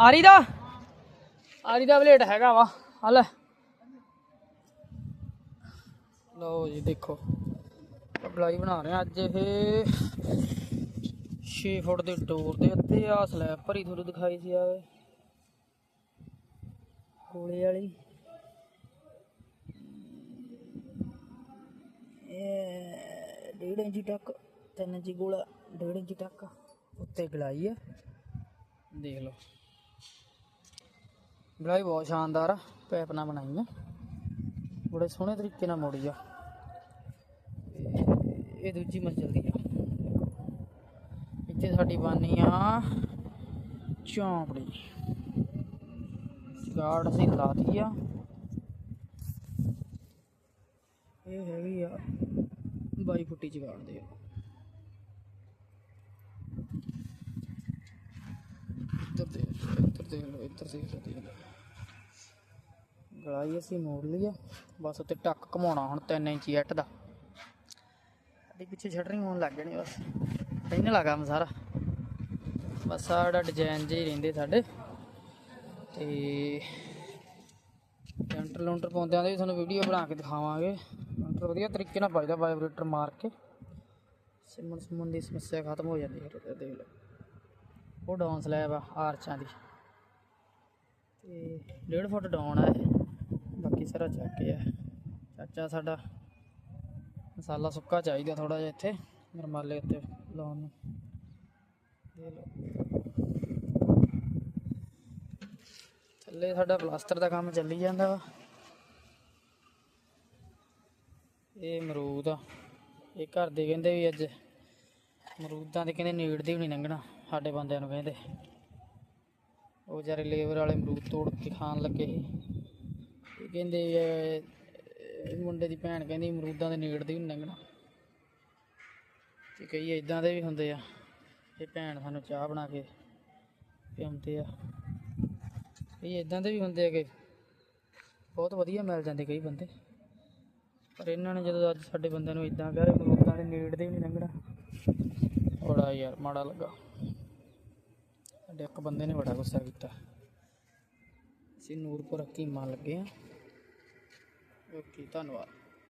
ਆਰੀ ਦਾ ਆਰੀ ਦਾ ਬਲੇਟ ਹੈਗਾ ਵਾ ਹਲ ਲਓ ਜੀ, ਦੇਖੋ। ਬਲਾਈ ਬਣਾ ਰਹੇ ਅੱਜ ਇਹ। 6 ਫੁੱਟ ਦੇ ਡੋਰ ਦੇ ਉੱਤੇ ਆ ਸਲੈਬ ਭਰੀ ਤੁਹਾਨੂੰ ਦਿਖਾਈ ਸੀ ਆਵੇ ਕੋਲੇ ਵਾਲੀ ਇਹ ਡੇਢ ਇੰਚੀ ਤੱਕ, ਤਿੰਨ ਇੰਚੀ ਗੋਲਾ, ਡੇਢ ਇੰਚੀ ਤੱਕ ਉੱਤੇ ਗਲਾਈ ਆ। ਦੇਖ ਲਓ। ਗਲਾਈ ਬਹੁਤ ਸ਼ਾਨਦਾਰ ਆ ਪੈਪ ਨਾਲ ਬਣਾਈ ਆ। ਬੜੇ ਸੋਹਣੇ ਤਰੀਕੇ ਨਾਲ ਮੋੜੀ ਆ। ਇਹ- ਦੂਜੀ ਮੰਜ਼ਿਲ ਦੀ ਆ। ਇੱਥੇ ਸਾਡੀ ਬਾਨੀ ਆ ਚੌਂਪੜੀ। ਗਾਰਡ ਅਸੀਂ ਲਾਤੀ ਆ। ਇਹ ਹੈਗੀ ਆ 22 ਫੁੱਟੀ ਚ ਗਾੜਦੇ ਦੇ ਇੱਧਰ ਦੇਖ ਲਓ, ਇੱਧਰ ਦੇਖ ਲਓ ਇੱਧਰ ਦੇਖ ਲਓ, ਗਲਾਈ ਅਸੀਂ ਮੋੜ ਲਈ ਆ ਬਸ ਉੱਤੇ ਟੱਕ ਘਮਾਉਣਾ ਹੁਣ 3 ਇੰਚੀ ਐਟ ਦਾ। ਅੱਡੇ ਪਿੱਛੇ ਸ਼ਟਰਿੰਗ ਹੋਣ ਲੱਗ ਜਾਣੀ ਬਸ। ਇਹਨੇ ਲਗਾ ਮ ਸਾਰਾ। ਬਸ ਸਾਡਾ ਡਿਜ਼ਾਈਨ ਜਿਹੇ ਰਹਿੰਦੇ ਸਾਡੇ। ਤੇ ਲੈਂਟਰ ਲੌਂਟਰ ਪਾਉਂਦਿਆਂ ਦੇ ਤੁਹਾਨੂੰ ਵੀਡੀਓ ਬਣਾ ਕੇ ਦਿਖਾਵਾਂਗੇ। ਲੈਂਟਰ ਵਧੀਆ ਤਰੀਕੇ ਨਾਲ ਵੱਜਦਾ ਵਾਈਬ੍ਰੇਟਰ ਮਾਰ ਕੇ। ਸਿਮਨ ਸੁਮਣ ਦੀ ਸਮੱਸਿਆ ਖਤਮ ਹੋ ਜਾਂਦੀ ਹੈ ਦੇਖ ਲਓ। ਉਹ ਡਾਊਨ ਸਲੈਬ ਆ ਆਰਚਾਂ ਦੀ ਤੇ 1.5 ਫੁੱਟ ਡਾਉਣ ਆ ਬਾਕੀ ਸਾਰਾ ਚੱਕ ਕੇ ਆ। ਚਾਚਾ ਸਾਡਾ ਮਸਾਲਾ ਸੁੱਕਾ ਚਾਹੀਦਾ ਥੋੜਾ ਜਿਹਾ ਇੱਥੇ ਨਰਮਾਲੇ ਉੱਤੇ ਲਾਉਣ ਨੂੰ। ਦੇ ਲਓ। ਥੱਲੇ ਸਾਡਾ ਪਲਾਸਟਰ ਦਾ ਕੰਮ ਚੱਲੀ ਜਾਂਦਾ ਵਾ। ਇਹ ਅਮਰੂਦ ਆ। ਇਹ ਘਰ ਦੇ ਕਹਿੰਦੇ ਵੀ ਅੱਜ ਅਮਰੂਦਾਂ ਦੇ ਕਹਿੰਦੇ ਨੀੜ ਦੀ ਵੀ ਨਹੀਂ ਲੰਘਣਾ, ਸਾਡੇ ਬੰਦਿਆਂ ਨੂੰ ਕਹਿੰਦੇ। ਉਹ ਵਿਚਾਰੇ ਲੇਬਰ ਵਾਲੇ ਅਮਰੂਦ ਤੋੜ ਕੇ ਖਾਣ ਲੱਗੇ ਸੀ। ਇਹ ਕਹਿੰਦੇ ਮੁੰਡੇ ਦੀ ਭੈਣ ਕਹਿੰਦੀ, ਅਮਰੂਦਾਂ ਦੇ ਨੀੜ ਦੀ ਵੀ ਨਹੀਂ ਲੰਘਣਾ ਤੇ ਕਈ ਇਦਾਂ ਦੇ ਵੀ ਹੁੰਦੇ ਆ। ਇਹ ਭੈਣ ਸਾਨੂੰ ਚਾਹ ਬਣਾ ਕੇ ਪਿਉਂਦੇ ਆ। ਕਈ ਇਦਾਂ ਦੇ ਵੀ ਹੁੰਦੇ ਆ ਕਿ ਬਹੁਤ ਵਧੀਆ ਮਿਲ ਜਾਂਦੇ ਕਈ ਬੰਦੇ। ਪਰ ਇਹਨਾਂ ਨੇ ਜਦੋਂ ਅੱਜ ਸਾਡੇ ਬੰਦਿਆਂ ਨੂੰ ਇਦਾਂ ਕਿਹਾ ਵੀ ਅਮਰੂਦਾਂ ਦੇ ਨੀੜ ਦੇ ਵੀ ਨਹੀਂ ਲੰਘਣਾ। ਬੜਾ ਯਾਰ ਮਾੜਾ ਲੱਗਾ। ਸਾਡੇ ਇੱਕ ਬੰਦੇ ਨੇ ਬੜਾ ਗੁੱਸਾ ਕੀਤਾ। ਅਸੀਂ ਨੂਰਪੁਰ ਹਕੀਮਾਂ ਲੱਗੇ ਆ ਓਕੇ ਧੰਨਵਾਦ।